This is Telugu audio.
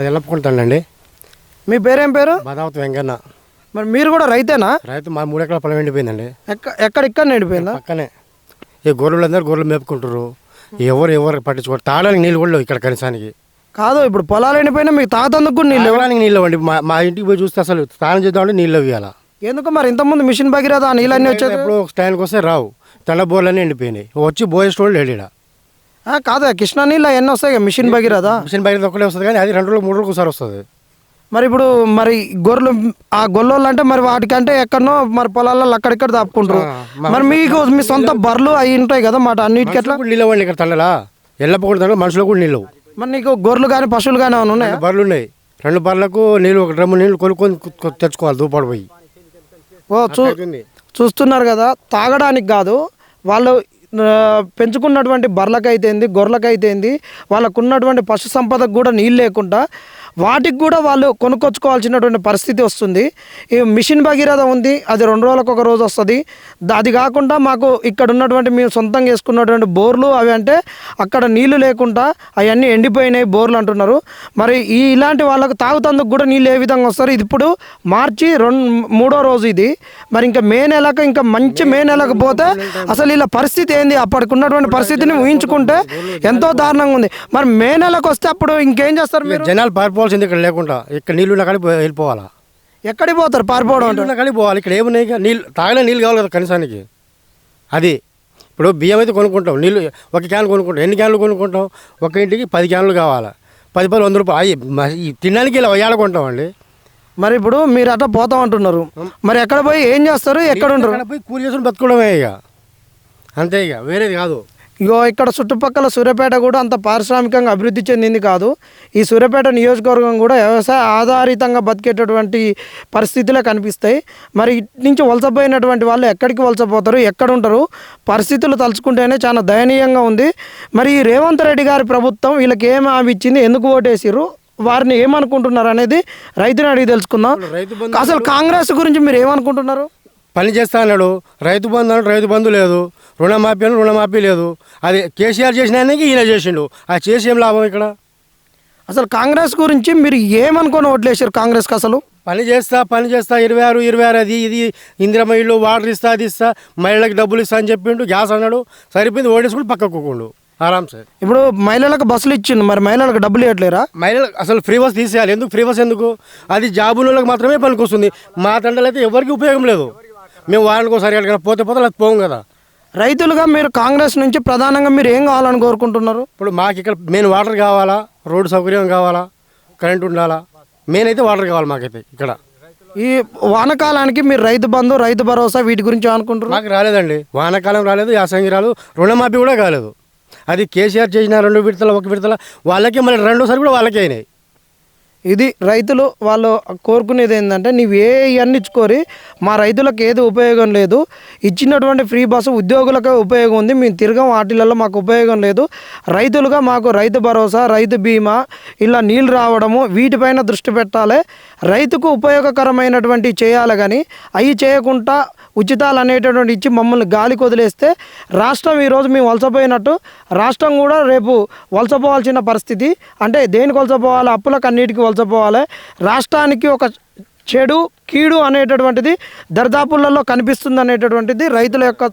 అది ఎల్లప్పుకుంటానండి మీ పేరేం పేరు? భద్రావతి వెంకన్న. మరి మీరు కూడా రైతేనా? రైతు మా మూడు ఎకరాల పొలం ఎండిపోయిందండి. ఎక్క ఎక్కడ ఇక్కడ నిండిపోయిందా పక్కనే. ఈ గొర్రెలు అందరూ గొర్రెలు మేపుకుంటారు ఎవరు ఎవరు పట్టించుకోరు. తాగడానికి నీళ్ళు కూడా ఇక్కడ కనీసానికి. కాదు ఇప్పుడు పొలాలు ఎండిపోయినా మీకు తాగతందుకు కూడా నీళ్ళు లేవు. తాగడానికి నీళ్ళు ఇవ్వండి మా మా ఇంటికి పోయి చూస్తే అసలు స్నానం చేద్దామంటే నీళ్ళు ఇవ్వాలి ఎందుకు మరి? ఇంతకుముందు మిషన్ ఆ నీళ్ళన్నీ వచ్చేది? ఎప్పుడు ఒక స్టాండ్కి వస్తే రావు. తెల్ల బోర్లన్నీ ఎండిపోయినాయి. వచ్చి బోయేస్టోళ్ళు లేడు ఈడ. కాదు కృష్ణా నీళ్ళు ఎన్ని వస్తాయి? మిషన్ భగీరథ. మిషన్ బయట ఒక్కటే వస్తుంది కానీ అది రెండు రోజులు మూడు రోజులు ఒకసారి వస్తుంది. మరి ఇప్పుడు మరి గొర్రెలు ఆ గొల్లోళ్ళు అంటే మరి వాటికంటే ఎక్కడనో మరి పొలాల్లో అక్కడిక్కడ దాపుకుంటారు. మరి మీకు మీ సొంత బర్రెలు అవి ఉంటాయి కదా మాట అన్నిటికి ఎట్లా? ఇవ్వండి ఇక్కడ తల్లలా? ఎల్లప్పుడు తండ్రి మనుషులకు కూడా నీళ్ళు. మరి నీకు గొర్రెలు కానీ పశువులు కానీ ఏమైనా ఉన్నాయా? బర్రెలు ఉన్నాయి. రెండు బర్రెలకు నీళ్ళు ఒక డ్రమ్ము నీళ్ళు కొనుక్కొని తెచ్చుకోవాలి దూపాడు పోయి. ఓ చూ. చూస్తున్నారు కదా తాగడానికి కాదు వాళ్ళు పెంచుకున్నటువంటి బర్రెలకైతేంది గొర్రెలకైతేంది వాళ్ళకు ఉన్నటువంటి పశు సంపదకు కూడా నీళ్ళు లేకుండా వాటికి కూడా వాళ్ళు కొనుక్కొచ్చుకోవాల్సినటువంటి పరిస్థితి వస్తుంది. ఈ మిషన్ భగీరథ ఉంది అది రెండు రోజులకు ఒక రోజు వస్తుంది. అది కాకుండా మాకు ఇక్కడ ఉన్నటువంటి మేము సొంతంగా వేసుకున్నటువంటి బోర్లు అవి అంటే అక్కడ నీళ్ళు లేకుండా అవన్నీ ఎండిపోయినాయి బోర్లు అంటున్నారు. మరి ఈ ఇలాంటి వాళ్ళకు తాగుతందుకు కూడా నీళ్ళు ఏ విధంగా వస్తారు? ఇది ఇప్పుడు మార్చి రెండు మూడో రోజు ఇది. మరి ఇంకా మే నెలకు ఇంకా మంచి మే నెలకు పోతే అసలు ఇలా పరిస్థితి ఏంది? అప్పటికి ఉన్నటువంటి పరిస్థితిని ఊహించుకుంటే ఎంతో దారుణంగా ఉంది. మరి మే నెలకు వస్తే అప్పుడు ఇంకేం చేస్తారు మీరు? జనాలు పారిపోవాల్సింది ఇక్కడ లేకుండా ఇక్కడ నీళ్ళు ఉన్న కాడికి వెళ్ళిపోవాలా? ఎక్కడికి పోతారు? పారిపోవడం నీళ్ళు ఉన్న కాడికి పోవాలి. ఇక్కడ ఏమున్నాయి? ఇక? నీళ్ళు తాగలే నీళ్ళు కావాలి కదా కనీసానికి. అది. ఇప్పుడు బియ్యం అయితే కొనుక్కుంటాం. నీళ్ళు ఒక క్యాన్ కొనుక్కుంటాం. ఎన్ని క్యాన్లు కొనుక్కుంటాం? ఒక ఇంటికి పది క్యాన్లు కావాలి? పది పది వంద రూపాయలు. ఈ తినడానికి ఇలా వయ్యాల కొంటామండి. మరి ఇప్పుడు మీరు అట్లా పోతాం అంటున్నారు. మరి ఎక్కడ పోయి ఏం చేస్తారు? ఎక్కడ ఉంటారు? అక్కడ పోయి కూలి చేసుకుని బతుకోవడమే ఇక. అంతే ఇక. వేరేది కాదు. ఇగో ఇక్కడ చుట్టుపక్కల సూర్యాపేట కూడా అంత పారిశ్రామికంగా అభివృద్ధి చెందింది కాదు. ఈ సూర్యాపేట నియోజకవర్గం కూడా వ్యవసాయ ఆధారితంగా బతికేటటువంటి పరిస్థితులే కనిపిస్తాయి. మరి ఇటు నుంచి వలసపోయినటువంటి వాళ్ళు ఎక్కడికి వలసపోతారు ఎక్కడ ఉంటారు? పరిస్థితులు తలుచుకుంటేనే చాలా దయనీయంగా ఉంది. మరి ఈ రేవంత్ రెడ్డి గారి ప్రభుత్వం వీళ్ళకి ఏం హామీ ఇచ్చింది? ఎందుకు ఓటేసిర్రు? వారిని ఏమనుకుంటున్నారు అనేది రైతుని అడిగి తెలుసుకుందాం. అసలు కాంగ్రెస్ గురించి మీరు ఏమనుకుంటున్నారు? పని చేస్తా అన్నాడు. రైతు బంధు అన్నాడు రైతు బంధు లేదు. రుణమాఫీ అన్నాడు రుణమాఫీ లేదు. అది కేసీఆర్ చేసిన ఆయనకి ఈయన చేసిండు. అది చేసి ఏం లాభం ఇక్కడ? అసలు కాంగ్రెస్ గురించి మీరు ఏమనుకొని ఓట్లేసారు కాంగ్రెస్కి అసలు? పని చేస్తా పని చేస్తా ఇరవై ఆరు ఇరవై ఆరు అది ఇది. ఇందిరమ్మ ఇల్లు వాటర్ ఇస్తా అది ఇస్తా మహిళలకు డబ్బులు ఇస్తా అని చెప్పిండు. గ్యాస్ అన్నాడు. సరిపోయింది ఓడేసుకుని పక్కకు కూకుండు. ఆరామ్ సార్. ఇప్పుడు మహిళలకు బస్సులు ఇచ్చిండు మరి మహిళలకు డబ్బులు ఇవ్వట్లేరా? మహిళలు అసలు ఫ్రీ బస్ తీసేయాలి. ఎందుకు? ఫ్రీ బస్ ఎందుకు? అది జాబుల వాళ్ళకి మాత్రమే పనికొస్తుంది. మా తండ్రులు అయితే ఎవరికి ఉపయోగం లేదు. మేము వారానికి ఒకసారి ఎక్కడికైనా పోతే పోతే అది పోం కదా. రైతులుగా మీరు కాంగ్రెస్ నుంచి ప్రధానంగా మీరు ఏం కావాలని కోరుకుంటున్నారు? ఇప్పుడు మాకు ఇక్కడ మెయిన్ వాటర్ కావాలా? రోడ్డు సౌకర్యం కావాలా? కరెంట్ ఉండాలా? మెయిన్ అయితే వాటర్ కావాలి మాకైతే ఇక్కడ. ఈ వానకాలానికి మీరు రైతు బంధు రైతు భరోసా వీటి గురించి అనుకుంటున్నారు మాకు రాలేదండి. వానాకాలం రాలేదు యాసంగి రాలేదు రుణమాఫీ కూడా కాలేదు. అది కేసీఆర్ చేసిన రెండు విడతల ఒక విడతల వాళ్ళకే మళ్ళీ రెండోసారి కూడా వాళ్ళకే అయినాయి. ఇది రైతులు వాళ్ళు కోరుకునేది ఏంటంటే నీవు ఏ ఇవన్నీ ఇచ్చుకోరి మా రైతులకు ఏది ఉపయోగం లేదు. ఇచ్చినటువంటి ఫ్రీ బస్సు ఉద్యోగులకే ఉపయోగం ఉంది. మేము తిరగం వాటిలలో మాకు ఉపయోగం లేదు. రైతులుగా మాకు రైతు భరోసా రైతు బీమా ఇలా నీళ్ళు రావడము వీటిపైన దృష్టి పెట్టాలి. రైతుకు ఉపయోగకరమైనటువంటి చేయాలి కానీ అవి చేయకుండా ఉచితాలు అనేటటువంటి ఇచ్చి మమ్మల్ని గాలికి వదిలేస్తే రాష్ట్రం ఈరోజు మేము వలసపోయినట్టు రాష్ట్రం కూడా రేపు వలసపోవాల్సిన పరిస్థితి. అంటే దేనికి వలసపోవాలి? అప్పులకు అన్నిటికీ వలసపోవాలి. రాష్ట్రానికి ఒక చెడు కీడు అనేటటువంటిది దరిదాపులలో కనిపిస్తుంది అనేటటువంటిది రైతుల యొక్క